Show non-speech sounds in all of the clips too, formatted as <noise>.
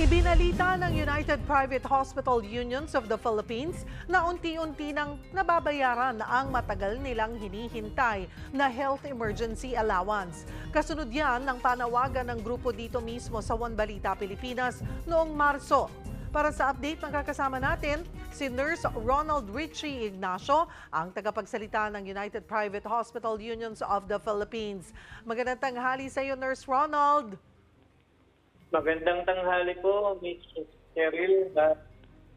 Ibinalita ng United Private Hospital Unions of the Philippines na unti-unti nang nababayaran ang matagal nilang hinihintay na health emergency allowance. Kasunod yan ng panawagan ng grupo dito mismo sa One Balita Pilipinas noong Marso. Para sa update, magkakasama natin si Nurse Ronald Richie Ignacio, ang tagapagsalita ng United Private Hospital Unions of the Philippines. Magandang tanghali sa iyo, Nurse Ronald. Magandang tanghali po, Miss Cheryl, at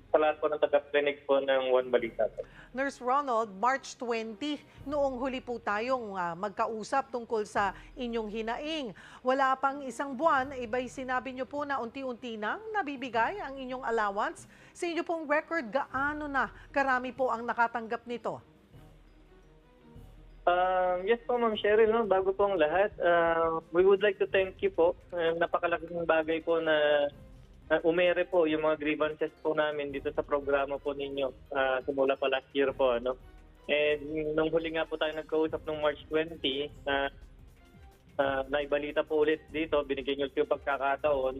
sa lahat po ng tagapakinig po ng One Balita. Nurse Ronald, March 20, noong huli po tayong ah, magkausap tungkol sa inyong hinaing. Wala pang isang buwan, iba'y sinabi niyo po na unti-unti nang nabibigay ang inyong allowance. Sa inyo pong record, gaano na karami po ang nakatanggap nito? Um, yes po, Ma'am Cheryl, no? bago po ang lahat, uh, we would like to thank you po. Uh, napakalaking bagay po na uh, umere po yung mga grievances po namin dito sa programa po ninyo uh, simula pa last year po. Ano? And nung huli nga po tayo nagkausap nung March 20, na uh, naibalita po ulit dito, binigyan niyo yung pagkakataon.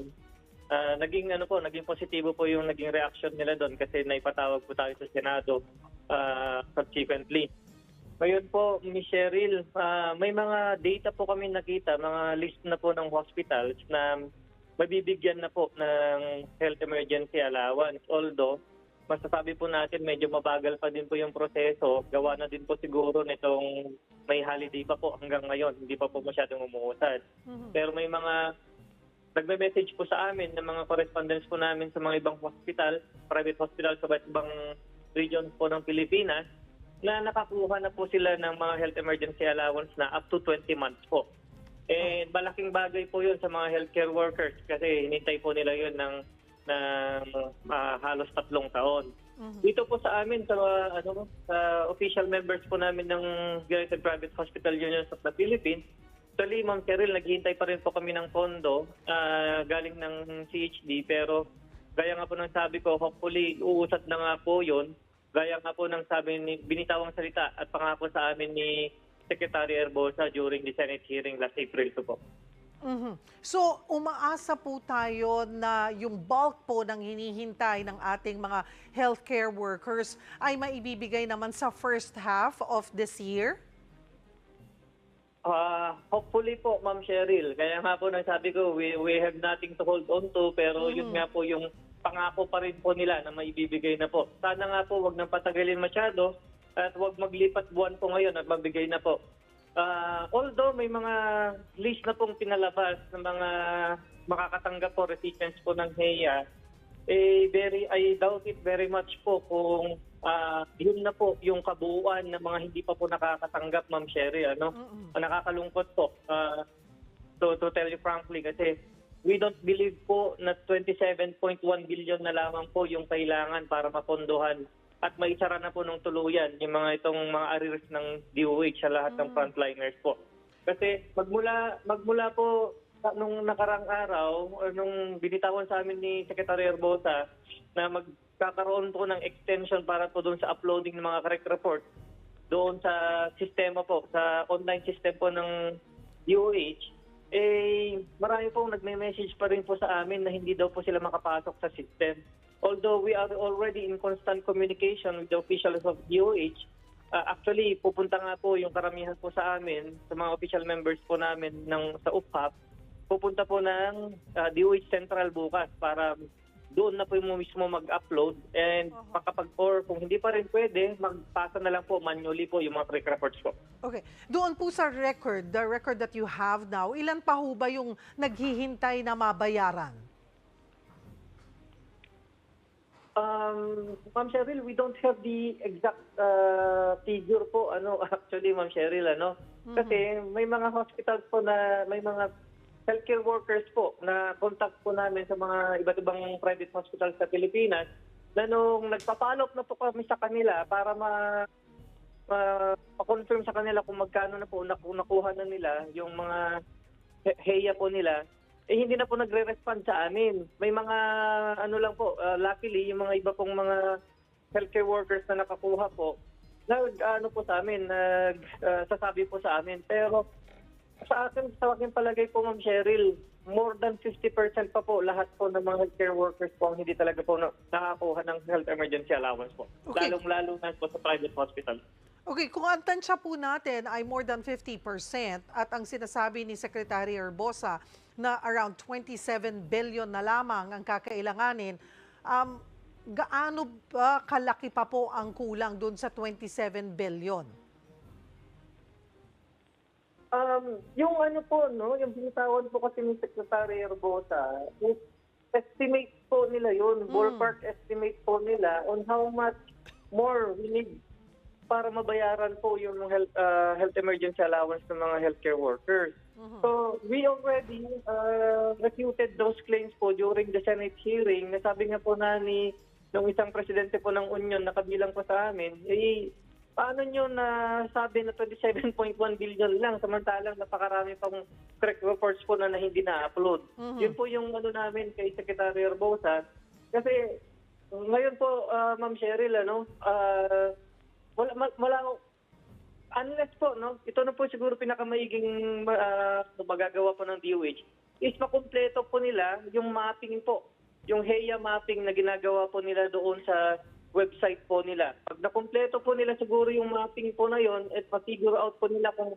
Uh, naging ano po, naging positibo po yung naging reaction nila doon kasi naipatawag po tayo sa Senado uh, subsequently. Ngayon po, Ms. Cheryl, ah, may mga data po kami nakita, mga list na po ng hospitals na mabibigyan na po ng health emergency allowance. Although, masasabi po natin medyo mabagal pa din po yung proseso. Gawa na din po siguro nitong may holiday pa po hanggang ngayon. Hindi pa po masyadong umuusad. Pero may mga nagme-message po sa amin ng mga correspondents po namin sa mga ibang hospital, private hospital sa iba't ibang regions po ng Pilipinas na nakakuha na po sila ng mga health emergency allowance na up to 20 months po. And malaking bagay po yun sa mga healthcare workers kasi hinintay po nila yun ng, ng ah, halos tatlong taon. Dito po sa amin, sa, ano, sa official members po namin ng United Private Hospital Unions of the Philippines, Actually, Ma'am Cheryl, naghihintay pa rin po kami ng pondo ah, galing ng CHD pero gaya nga po ng sabi ko, hopefully uusad na nga po yun. Gaya nga po ng sabi ni binitawang salita at pangako sa amin ni Secretary Erbosa during the Senate hearing last April 2 po. Mhm. So, umaasa po tayo na yung bulk po ng hinihintay ng ating mga healthcare workers ay maibibigay naman sa first half of this year? Ah, hopefully po, Ma'am Cheryl. Kaya nga po sabi ko, we, we have nothing to hold on to, pero yun nga po yung pangako pa rin po nila na maibibigay na po. Sana nga po wag nang patagalin masyado at wag maglipat buwan po ngayon at mabigay na po. Ah, although may mga list na pong pinalabas ng mga makakatanggap po recipients po ng HEA, eh very I doubt it very much po kung ah, yun na po yung kabuuan ng mga hindi pa po nakakatanggap, Ma'am Sherry, ano? Nakakalungkot po. Ah, to, to tell you frankly, kasi we don't believe po na 27.1 billion na lamang po yung kailangan para mapondohan at maisara na po ng tuluyan yung mga itong mga arrears ng DOH sa lahat ng frontliners po. Kasi magmula magmula po sa- nung nakarang araw or nung binitawan sa amin ni Secretary Erbosa na magkakaroon po ng extension para po doon sa uploading ng mga correct report doon sa sistema po, sa online system po ng DOH, eh marami pong nagme-message pa rin po sa amin na hindi daw po sila makapasok sa system. Although we are already in constant communication with the officials of DOH, uh, actually pupunta nga po yung karamihan po sa amin, sa mga official members po namin ng sa UPHAP, pupunta po ng uh, DOH Central bukas para doon na po yung mismo mag-upload and makapag or kung hindi pa rin pwede, magpasa na lang po manually po yung mga correct reports po. Okay. Doon po sa record, the record that you have now, ilan pa ho ba yung naghihintay na mabayaran? Um, Ma'am Cheryl, we don't have the exact uh, figure po ano <laughs> actually Ma'am Cheryl ano. Kasi may mga hospitals po na may mga healthcare workers po na contact po namin sa mga iba't ibang private hospitals sa Pilipinas na nung nagpapalop na po kami sa kanila para ma ma- ma-confirm sa kanila kung magkano na po naku- nakuha na nila yung mga he- heya po nila eh hindi na po nagre-respond sa amin. May mga ano lang po, uh, luckily yung mga iba pong mga healthcare workers na nakakuha po, nag ano po sa amin, nag uh, sasabi po sa amin. Pero Sa akin, sa akin palagay po, Ma'am Cheryl, more than 50% pa po lahat po ng mga healthcare workers po ang hindi talaga po na, nakakuha ng health emergency allowance po. Okay. Lalong-lalo na po sa private hospital. Okay, kung ang tansya po natin ay more than 50% at ang sinasabi ni Secretary Herbosa na around 27 billion na lamang ang kakailanganin, um, gaano ba kalaki pa po ang kulang doon sa 27 billion? Um, yung ano po, no, yung binitawan po kasi ni Secretary Herbosa, is estimate po nila yun, ballpark estimate po nila on how much more we need para mabayaran po yung health, uh, health emergency allowance ng mga healthcare workers. So, we already uh, refuted those claims po during the Senate hearing. Nasabi nga po na ni nung isang presidente po ng Union na kabilang po sa amin, eh, paano nyo na sabi na 27.1 billion lang samantalang napakarami pang correct reports po na, na hindi na-upload. Yun po yung ano namin kay Secretary Herbosa. Kasi ngayon po, ah, Ma'am Cheryl, ano, ah, wala, ma- wala, unless po, no, ito na po siguro pinakamaiging uh, magagawa po ng DOH, is makumpleto po nila yung mapping po, yung HEA mapping na ginagawa po nila doon sa website po nila. Pag nakumpleto po nila siguro yung mapping po na yon at ma-figure out po nila kung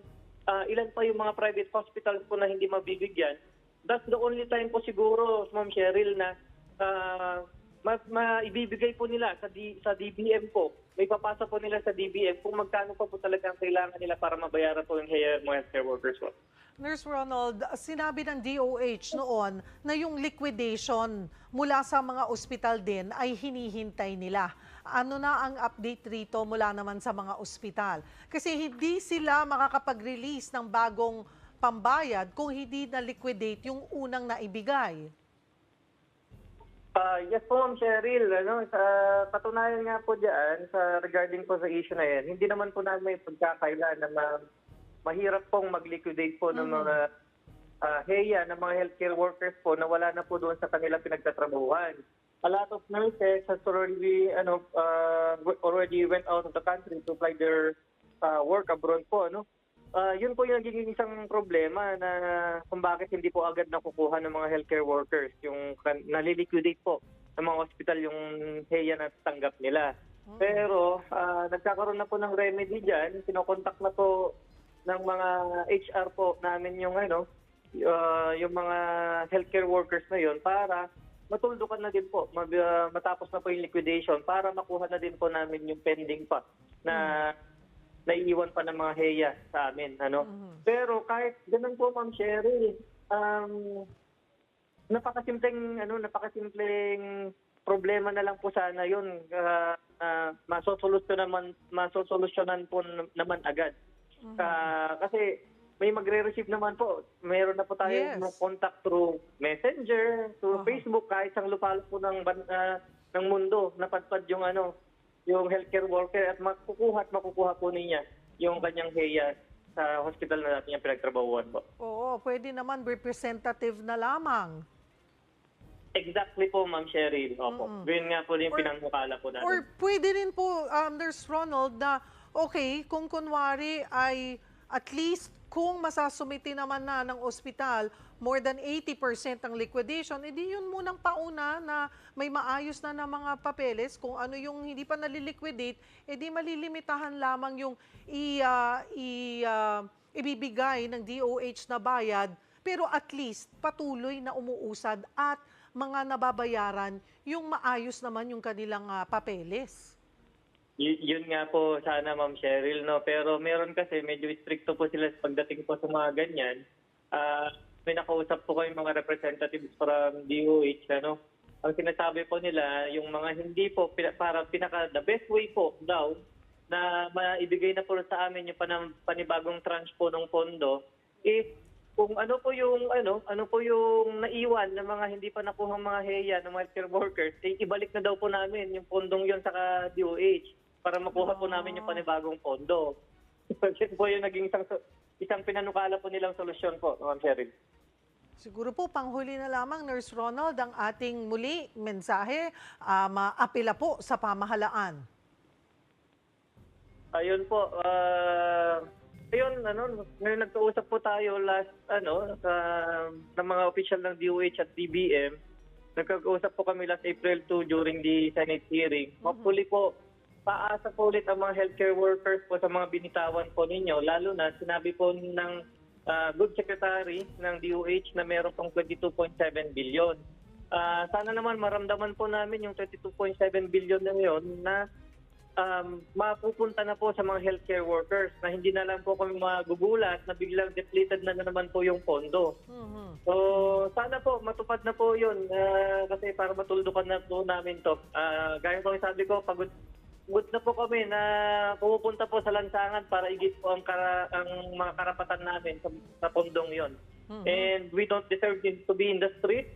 ah, ilan pa yung mga private hospitals po na hindi mabibigyan, that's the only time po siguro, Ma'am Cheryl, na ah, mas maibibigay po nila sa D, sa DBM po. May papasa po nila sa DBM kung magkano pa po talaga ang kailangan nila para mabayaran po yung health healthcare workers po. Nurse Ronald, sinabi ng DOH noon na yung liquidation mula sa mga ospital din ay hinihintay nila. Ano na ang update rito mula naman sa mga ospital? Kasi hindi sila makakapag-release ng bagong pambayad kung hindi na-liquidate yung unang naibigay. Ah, yes po, Ma'am Cheryl. Ano, sa patunayan nga po dyan, sa regarding po sa issue na yan, hindi naman po namin may pagkakaila na ma- mahirap pong mag-liquidate po ng mga ah, HEA, ng mga healthcare workers po na wala na po doon sa kanilang pinagtatrabuhan. A lot of nurses has already, ano, ah, already went out of the country to apply their ah, work abroad po. Ano? Ah, yun po yung naging isang problema na kung bakit hindi po agad nakukuha ng mga healthcare workers, yung naliliquidate po ng mga hospital yung HEA na tanggap nila. Pero ah, nagkakaroon na po ng remedy dyan, kinokontak na po ng mga HR po namin yung ano, ah, yung mga healthcare workers na yon para matuldukan na din po, mag- ah, matapos na po yung liquidation para makuha na din po namin yung pending pa na naiiwan pa ng mga heya sa amin. Ano? Pero kahit ganun po, Ma'am Sherry, um, napakasimpleng, ano, napakasimpleng problema na lang po sana yun. Uh, uh, masosolusyonan, naman, masosolusyonan po naman agad. Ka- kasi may magre-receive naman po. Mayroon na po tayo Yes. contact through Messenger, through Aha. Facebook, kahit sa lupalop po ng, ah, ng mundo, napadpad yung ano, yung healthcare worker at makukuha at makukuha po niya yung kanyang heya sa hospital na natin yung pinagtrabahuan po. Oo, pwede naman representative na lamang. Exactly po, Ma'am Cheryl. Opo. Yun nga po yung pinangmukala po natin. Or pwede rin po, um, Nurse Ronald, na okay, kung kunwari ay at least kung masasumiti naman na ng ospital, more than 80% ang liquidation, edi yun munang pauna na may maayos na ng mga papeles. Kung ano yung hindi pa naliliquidate, edi malilimitahan lamang yung i, ah, i, ah, ibibigay ng DOH na bayad, pero at least patuloy na umuusad at mga nababayaran yung maayos naman yung kanilang ah, papeles. Y- yun nga po sana Ma'am Cheryl no pero meron kasi medyo stricto po sila pagdating po sa mga ganyan. Ah, may nakausap po kayong mga representatives from DOH ano. Ang sinasabi po nila yung mga hindi po pina- para pinaka the best way po daw na maibigay na po sa amin yung panam, panibagong tranche po ng pondo is kung ano po yung ano ano po yung naiwan ng mga hindi pa nakuhang mga heya ng mga healthcare workers eh, ibalik na daw po namin yung pondong yon sa DOH para makuha po namin yung panibagong pondo. <laughs> Yun po yung naging isang, isang pinanukala po nilang solusyon po, Ma'am Cheryl. Siguro po, panghuli na lamang, Nurse Ronald, ang ating muli mensahe, uh, maapila po sa pamahalaan. Ayun po, ah, Ayun, ano, ngayon nagkausap po tayo last, ano, sa, ng mga official ng DOH at DBM. Nagkausap po kami last April 2 during the Senate hearing. Hopefully po, paasa po ulit ang mga healthcare workers po sa mga binitawan po ninyo. Lalo na, sinabi po ng ah, Good Secretary ng DOH na meron pong 22.7 billion. Ah, sana naman maramdaman po namin yung 22.7 billion na yun na um, mapupunta na po sa mga healthcare workers na hindi na lang po kami magugulat na biglang depleted na, na naman po yung pondo. Mhm. So, sana po matupad na po yun ah, kasi para matuldukan na po namin to. Ah, gaya ko sabi ko, pagod good na po kami na pumupunta po sa lansangan para igit po ang, kara, ang mga karapatan namin sa, sa pondong yon. Mhm. And we don't deserve to be in the street.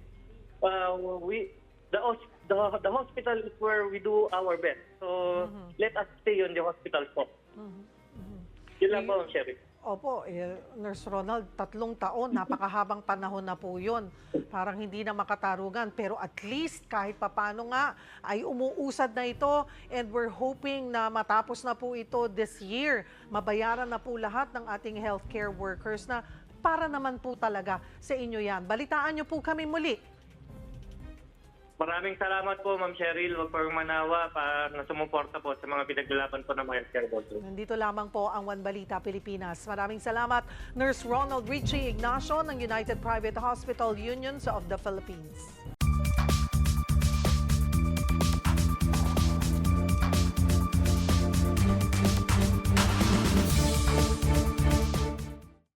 Uh, we the, the the hospital is where we do our best. So let us stay on the hospital po. Mhm. Mhm. Yun lang po, Sheriff. Opo, eh, Nurse Ronald, tatlong taon, napakahabang panahon na po yun. Parang hindi na makatarungan, pero at least kahit papano nga ay umuusad na ito and we're hoping na matapos na po ito this year. Mabayaran na po lahat ng ating healthcare workers na para naman po talaga sa inyo yan. Balitaan niyo po kami muli. Maraming salamat po, Ma'am Cheryl. Huwag po manawa pa na sumuporta po sa mga pinaglalaban po ng mga healthcare workers. Nandito lamang po ang One Balita Pilipinas. Maraming salamat, Nurse Ronald Richie Ignacio ng United Private Hospital Unions of the Philippines.